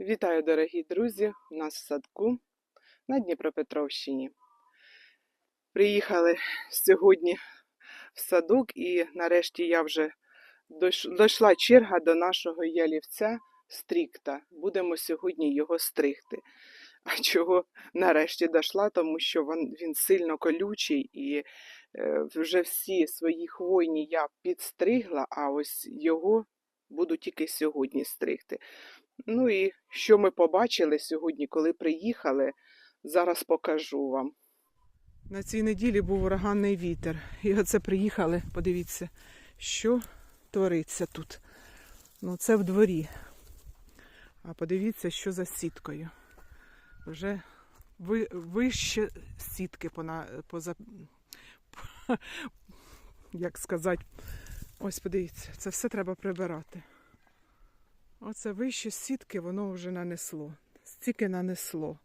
Вітаю, дорогі друзі! У нас в садку на Дніпропетровщині. Приїхали сьогодні в садок, і нарешті я вже дійшла черга до нашого ялівця стрікта. Будемо сьогодні його стригти. А чого нарешті дійшла? Тому що він, сильно колючий і е, вже всі свої хвойні я підстригла, а ось його буду тільки сьогодні стригти. Ну і що ми побачили сьогодні, коли приїхали, зараз покажу вам. На цій неділі був ураганний вітер. І оце приїхали, подивіться, що твориться тут. Ну, це в дворі. А подивіться, що за сіткою. Вже вище сітки поза, як сказати, ось подивіться, це все треба прибирати. Оце вище сітки воно вже нанесло. Стільки нанесло.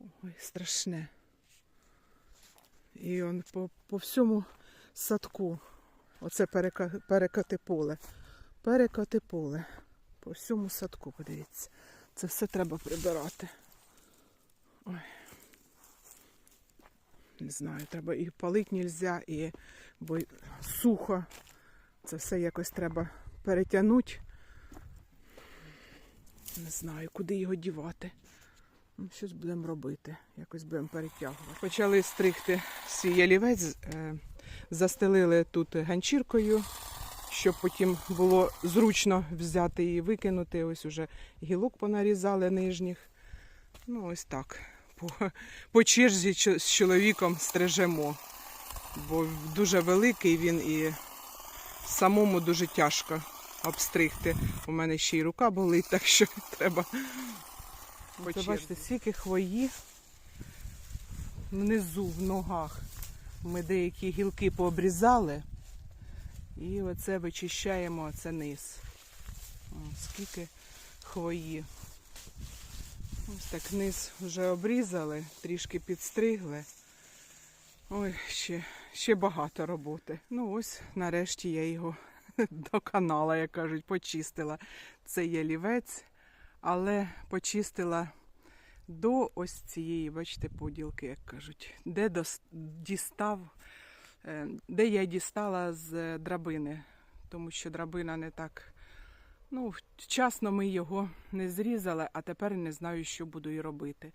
Ой, страшне. І он по, по всьому садку. Оце перека, перекати поле. Перекати поле. По всьому садку, подивіться. Це все треба прибирати. Ой. Не знаю, треба і палити нельзя, і бо сухо. Це все якось треба перетягнути. Не знаю, куди його дівати. Ну, Щось будемо робити. Якось будемо перетягувати. Почали стригти свій ялівець, е, застелили тут ганчіркою, щоб потім було зручно взяти і викинути. Ось уже гілок понарізали нижніх. Ну, ось так. По, по черзі з чоловіком стрижемо. Бо дуже великий він і самому дуже тяжко обстригти. У мене ще й рука болить, так що треба. Це бачите, скільки хвої внизу, в ногах. Ми деякі гілки пообрізали. І оце вичищаємо оце низ. О, скільки хвої. Ось так низ вже обрізали, трішки підстригли. Ой, ще, ще багато роботи. Ну ось, нарешті я його до канала, як кажуть, почистила. Це ялівець, але почистила до ось цієї, бачите, поділки, як кажуть, де дістав, е, де я дістала з драбини, тому що драбина не так. Ну, вчасно ми його не зрізали, а тепер не знаю, що буду і робити.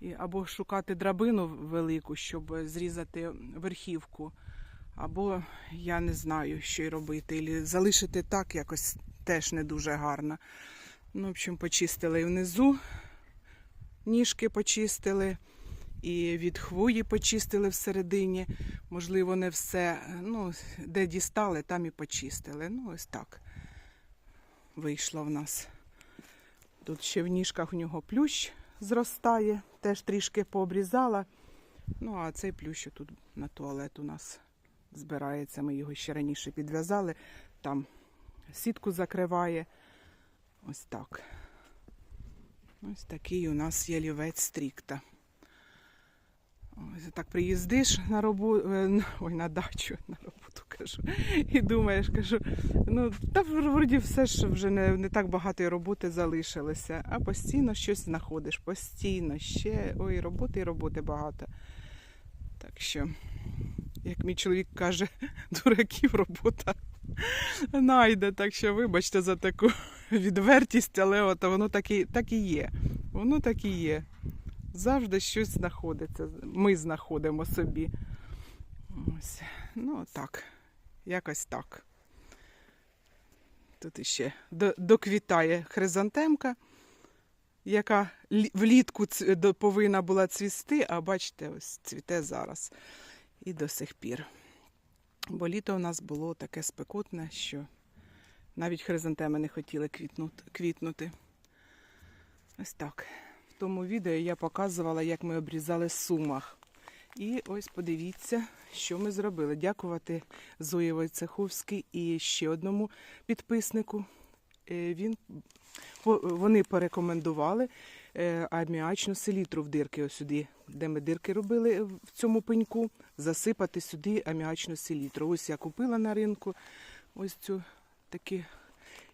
І або шукати драбину велику, щоб зрізати верхівку, або я не знаю, що й робити. Ілі залишити так якось теж не дуже гарно. Ну, в общем, почистили і внизу, ніжки почистили, і від хвої почистили всередині. Можливо, не все. Ну, де дістали, там і почистили. Ну, ось так вийшло в нас. Тут ще в ніжках у нього плющ зростає, теж трішки пообрізала. Ну, а цей плющ тут на туалет у нас збирається. Ми його ще раніше підв'язали. Там сітку закриває. Ось так. Ось такий у нас ялівець стрікта. Ось так приїздиш на роботу, ой, на дачу, на роботу кажу. І думаєш, кажу, ну та вроді все ж вже не, не так багато роботи залишилося, а постійно щось знаходиш, постійно ще ой, роботи і роботи багато. Так що, як мій чоловік каже, дураків робота найде. Так що, вибачте за таку відвертість, але от воно так і, так і є. Воно так і є. Завжди щось знаходиться. Ми знаходимо собі. Ось. Ну, так. Якось так. Тут іще доквітає хризантемка, яка влітку повинна була цвісти, а бачите, ось цвіте зараз. І до сих пір. Бо літо у нас було таке спекотне, що навіть хризантеми не хотіли квітнути. Ось так. В тому відео я показувала, як ми обрізали сумах. І ось подивіться, що ми зробили. Дякувати Зої Войцеховській і ще одному підписнику. Е, Він, вони порекомендували е, аміачну селітру в дирки, ось сюди, де ми дирки робили в цьому пеньку, засипати сюди аміачну селітру. Ось я купила на ринку ось цю такі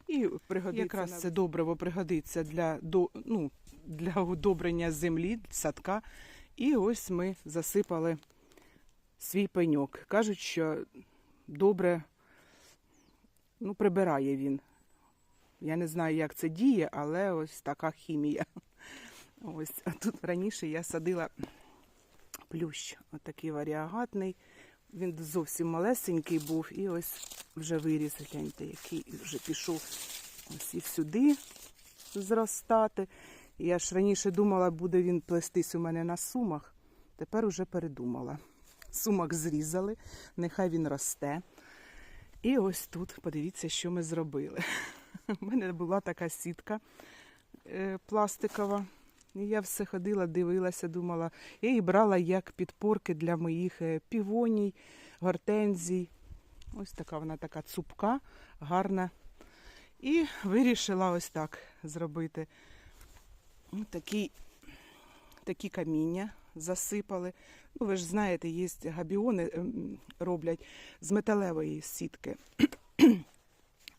І пригодиться якраз це добриво пригодиться для, до, ну, для удобрення землі, садка. І ось ми засипали свій пеньок. Кажуть, що добре ну, прибирає він. Я не знаю, як це діє, але ось така хімія. Ось, а тут раніше я садила плющ, отакий варіагатний. Він зовсім малесенький був, і ось вже виріс, гляньте, який вже пішов ось і сюди зростати. Я ж раніше думала, буде він плестись у мене на сумах. Тепер уже передумала. Сумок зрізали, нехай він росте. І ось тут, подивіться, що ми зробили. У мене була така сітка е, пластикова. І я все ходила, дивилася, думала. Я її брала як підпорки для моїх е, півоній, гортензій. Ось така вона така цупка, гарна. І вирішила ось так зробити. Ось Такі, такі каміння засипали. Ну, ви ж знаєте, є габіони ем, роблять з металевої сітки.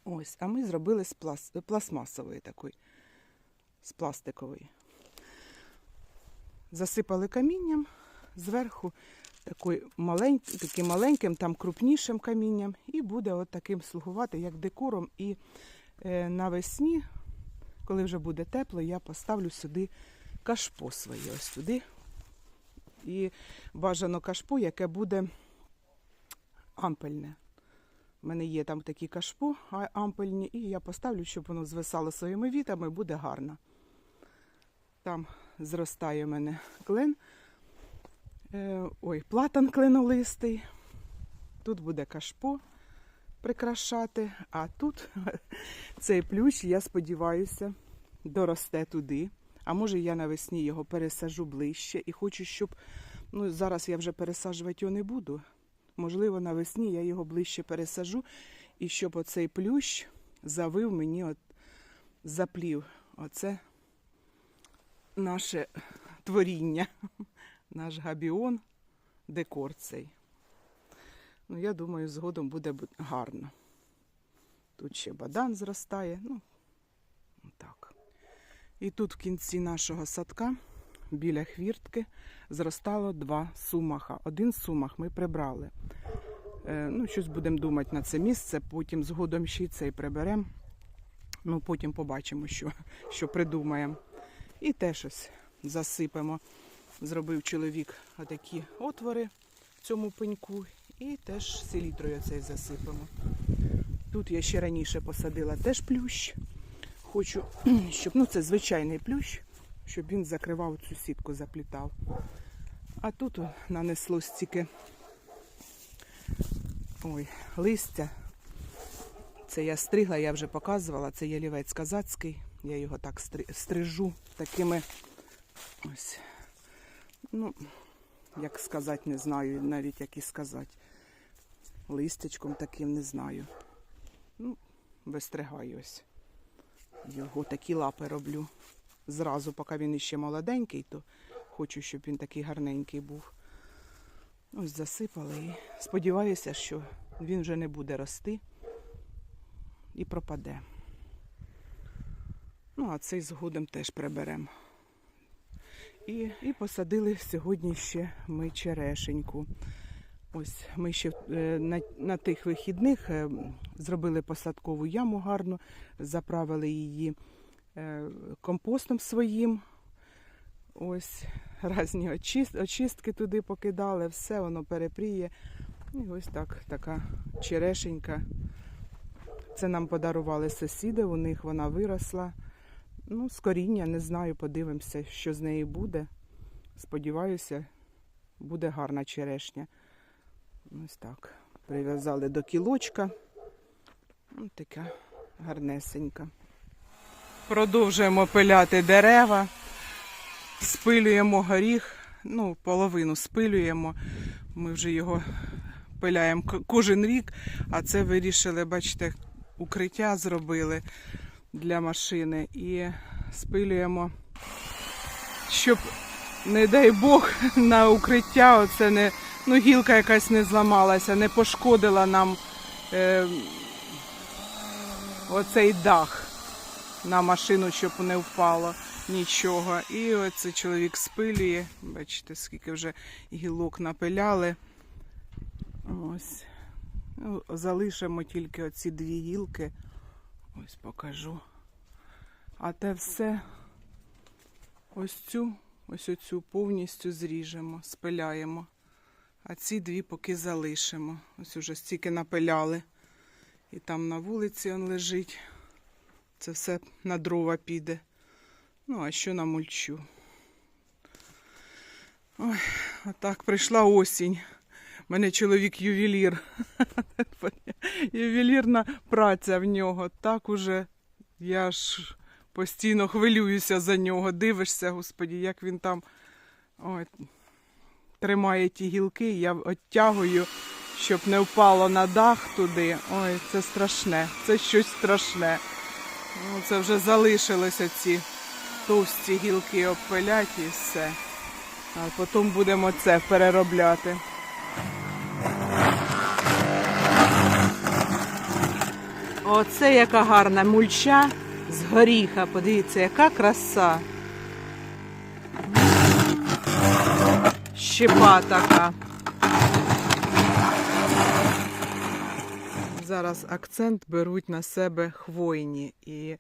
Ось, а ми зробили з плас... пластмасової такої, з пластикової. Засипали камінням, зверху такий малень... таким маленьким, там крупнішим камінням, і буде от таким слугувати, як декором. І е, навесні, коли вже буде тепло, я поставлю сюди кашпо своє, ось сюди. І бажано кашпо, яке буде ампельне. У мене є там такі кашпо ампельні, і я поставлю, щоб воно звисало своїми вітами, буде гарно. Там зростає у мене клен. Е, ой, платан кленолистий. Тут буде кашпо прикрашати, а тут цей плющ, я сподіваюся, доросте туди. А може я навесні його пересажу ближче і хочу, щоб. Ну, зараз я вже пересаджувати його не буду. Можливо, навесні я його ближче пересажу, і щоб оцей плющ завив мені, от, заплів. Оце наше творіння, наш габіон, декор цей. Ну, я думаю, згодом буде гарно. Тут ще бадан зростає. Ну, так. І тут в кінці нашого садка, біля хвіртки, зростало два сумаха. Один сумах ми прибрали. Е, ну, щось будемо думати на це місце, потім згодом ще цей приберемо. Ну, потім побачимо, що, що придумаємо. І теж ось засипемо. Зробив чоловік отакі отвори в цьому пеньку. І теж селітрою цей засипемо. Тут я ще раніше посадила теж плющ. Хочу, щоб ну це звичайний плющ, щоб він закривав цю сітку, заплітав. А тут нанесло стільки ой, листя. Це я стригла, я вже показувала. Це ялівець казацький. Я його так стрижу такими ось. Ну, як сказати, не знаю, навіть як і сказати. Листячком таким не знаю. Ну, вистригаю ось. Його такі лапи роблю. Зразу, поки він іще молоденький, то хочу, щоб він такий гарненький був. Ось засипали і сподіваюся, що він вже не буде рости і пропаде. Ну, а цей згодом теж приберемо. І, і посадили сьогодні ще ми черешеньку. Ось ми ще е, на, на тих вихідних е, зробили посадкову яму гарну, заправили її е, компостом своїм. Ось різні очист, очистки туди покидали, все воно перепріє. І ось так, така черешенька. Це нам подарували сусіди, у них вона виросла. Ну, з коріння, не знаю, подивимося, що з неї буде. Сподіваюся, буде гарна черешня. Ось так. Прив'язали до кілочка. Ось така гарнесенька. Продовжуємо пиляти дерева, спилюємо горіх, ну, половину спилюємо. Ми вже його пиляємо кожен рік, а це вирішили, бачите, укриття зробили для машини і спилюємо, щоб, не дай Бог, на укриття оце не, ну, гілка якась не зламалася, не пошкодила нам е, оцей дах на машину, щоб не впало нічого. І оце чоловік спилює. Бачите, скільки вже гілок напиляли. Ось. Ну, залишимо тільки оці дві гілки. Ось покажу. А те все ось цю, ось оцю повністю зріжемо, спиляємо. А ці дві поки залишимо. Ось уже стільки напиляли. І там на вулиці он лежить. Це все на дрова піде. Ну, а що на мульчу? Ой, отак прийшла осінь. Мене чоловік ювелір. Ювелірна праця в нього. Так уже я ж постійно хвилююся за нього. Дивишся, господі, як він там ой, тримає ті гілки. Я оттягую, щоб не впало на дах туди. Ой, це страшне, це щось страшне. Ну, це вже залишилися ці товсті гілки обпиляті і все. А потім будемо це переробляти. Оце яка гарна мульча з горіха. Подивіться, яка краса. Щепа така. Зараз акцент беруть на себе хвойні, і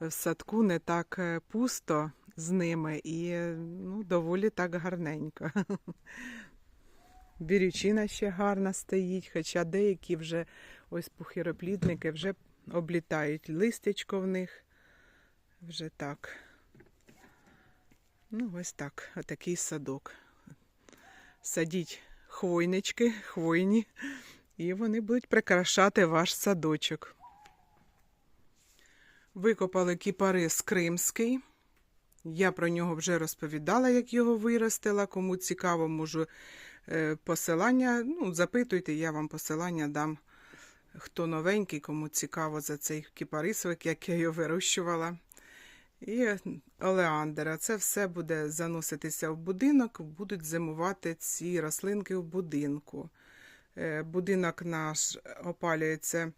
в садку не так е, пусто з ними, і ну, доволі так гарненько. Бірючина ще гарна стоїть, хоча деякі вже ось пухироплідники вже облітають листячко в них. Вже так. Ну, ось так, отакий садок. Садіть хвойнички, хвойні, і вони будуть прикрашати ваш садочок. Викопали кіпарис кримський. Я про нього вже розповідала, як його виростила. Кому цікаво, можу посилання. Ну, запитуйте, я вам посилання дам. Хто новенький, кому цікаво за цей кіпарисовик, як я його вирощувала. І олеандера. Це все буде заноситися в будинок, будуть зимувати ці рослинки в будинку. Е, Будинок наш опалюється е,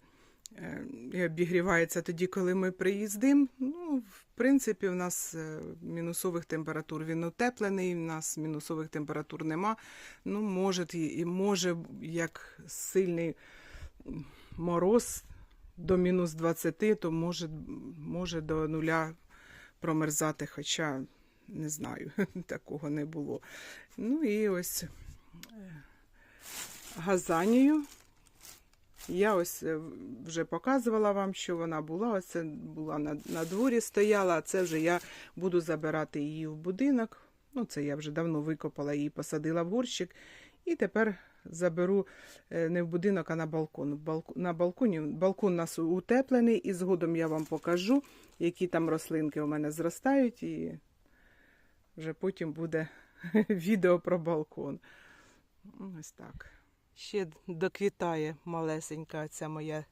і обігрівається тоді, коли ми приїздимо. Ну, в принципі, у нас е, мінусових температур він утеплений, у нас мінусових температур нема. Ну, може, і і може, як сильний мороз до мінус 20, то може, може до нуля промерзати, хоча не знаю, такого не було. Ну і ось е, газанію. Я ось е, вже показувала вам, що вона була. Оце була на, на дворі стояла, а це вже я буду забирати її в будинок. Ну, це я вже давно викопала її, посадила в горщик. І тепер заберу е, не в будинок, а на балкон. На балконі балкон у нас утеплений, і згодом я вам покажу, які там рослинки у мене зростають, і вже потім буде відео про балкон. Ось так. Ще доквітає малесенька ця моя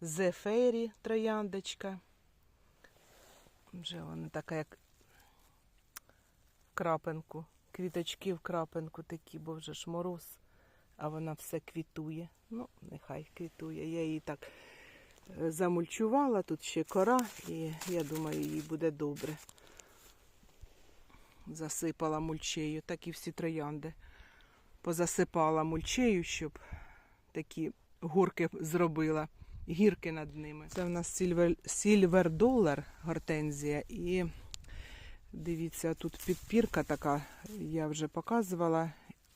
зефері трояндочка. Вже вона така, як в крапинку. Квіточки в крапинку такі, бо вже ж мороз, а вона все квітує. Ну, нехай квітує. Я її так е, замульчувала, тут ще кора, і я думаю, їй буде добре. Засипала мульчею, так і всі троянди. Позасипала мульчею, щоб такі горки зробила, гірки над ними. Це в нас сільвер, долар гортензія. І дивіться, тут підпірка така, я вже показувала.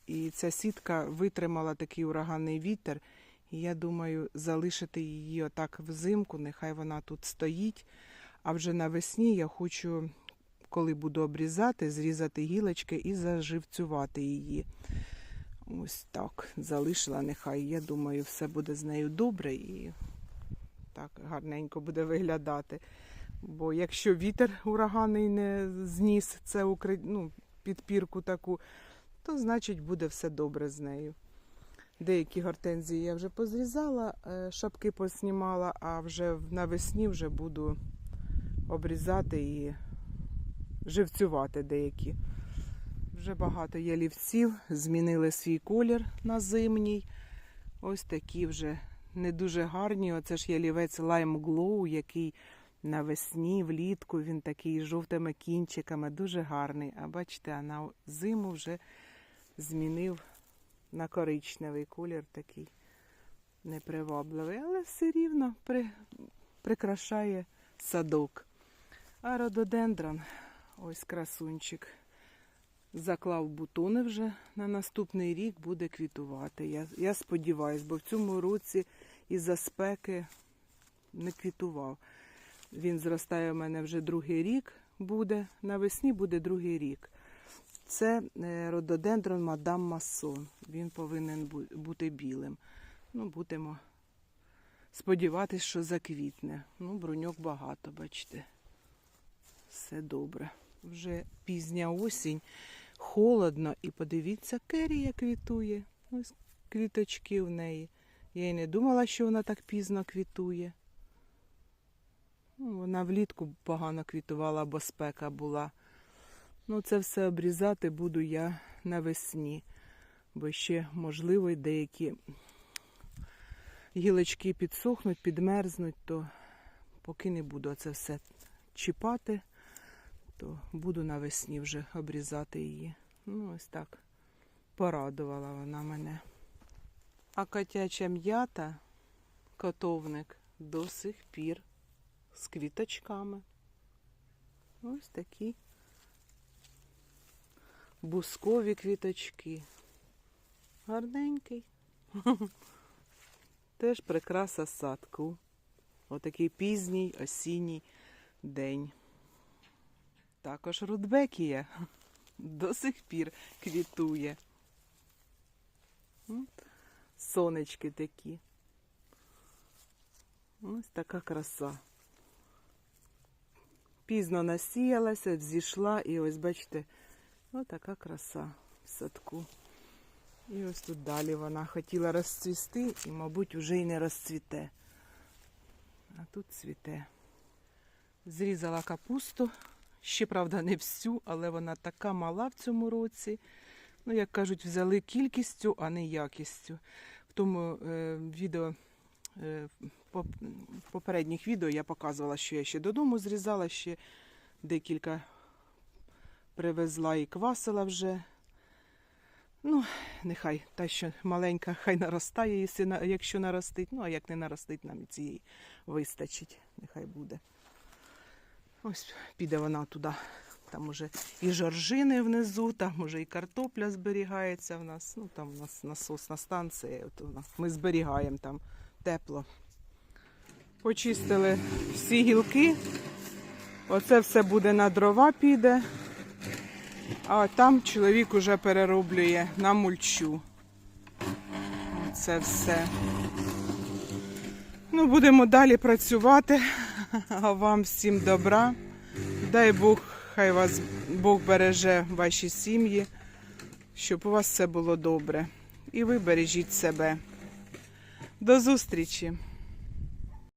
І ця сітка витримала такий ураганний вітер. І я думаю, залишити її отак взимку, нехай вона тут стоїть. А вже навесні я хочу, коли буду обрізати, зрізати гілочки і заживцювати її. Ось так залишила, нехай. Я думаю, все буде з нею добре і так гарненько буде виглядати. Бо якщо вітер ураганний не зніс це укри... ну, підпірку таку, то значить буде все добре з нею. Деякі гортензії я вже позрізала, е, шапки поснімала, а вже навесні вже буду обрізати і живцювати деякі. Вже багато ялівців змінили свій колір на зимній. Ось такі вже не дуже гарні. Оце ж ялівець Lime Glow, який навесні, влітку він такий з жовтими кінчиками, дуже гарний. А бачите, на зиму вже змінив на коричневий колір такий непривабливий, але все рівно при, прикрашає садок. А рододендрон, ось красунчик, заклав бутони вже на наступний рік буде квітувати. Я, я сподіваюся, бо в цьому році із-за спеки не квітував. Він зростає у мене вже другий рік буде. Навесні буде другий рік. Це е, рододендрон Мадам Масон. Він повинен бути білим. Ну, будемо сподіватися, що заквітне. Ну, бруньок багато, бачите. Все добре. Вже пізня осінь, холодно, і подивіться, керія квітує. Ось квіточки в неї. Я й не думала, що вона так пізно квітує. Ну, вона влітку погано квітувала, бо спека була. Ну, це все обрізати буду я навесні, бо ще, можливо, деякі гілочки підсохнуть, підмерзнуть, то поки не буду це все чіпати, то буду навесні вже обрізати її. Ну, ось так порадувала вона мене. А котяча м'ята, котовник, до сих пір з квіточками. Ось такі бускові квіточки. Гарненький. Теж прикраса садку. Отакий пізній осінній день. Також рудбекія до сих пір квітує. Сонечки такі. Ось така краса. Пізно насіялася, взійшла, і ось бачите, ось така краса в садку. І ось тут далі вона хотіла розцвісти і, мабуть, вже й не розцвіте. А тут цвіте. Зрізала капусту. Ще, правда, не всю, але вона така мала в цьому році. Ну, як кажуть, взяли кількістю, а не якістю. В тому е, відео, е, по, попередніх відео я показувала, що я ще додому зрізала, ще декілька привезла і квасила вже. Ну, нехай та, що маленька, хай наростає, якщо наростить. Ну, а як не наростить, нам і цієї вистачить. Нехай буде. Ось піде вона туди. Там уже і жоржини внизу, там уже і картопля зберігається в нас. Ну, там у нас насосна станція. От. Ми зберігаємо там тепло. Почистили всі гілки. Оце все буде на дрова піде. А там чоловік уже перероблює на мульчу. Це все. Ну, будемо далі працювати. А вам всім добра. Дай Бог, хай вас Бог береже ваші сім'ї, щоб у вас все було добре. І ви бережіть себе. До зустрічі!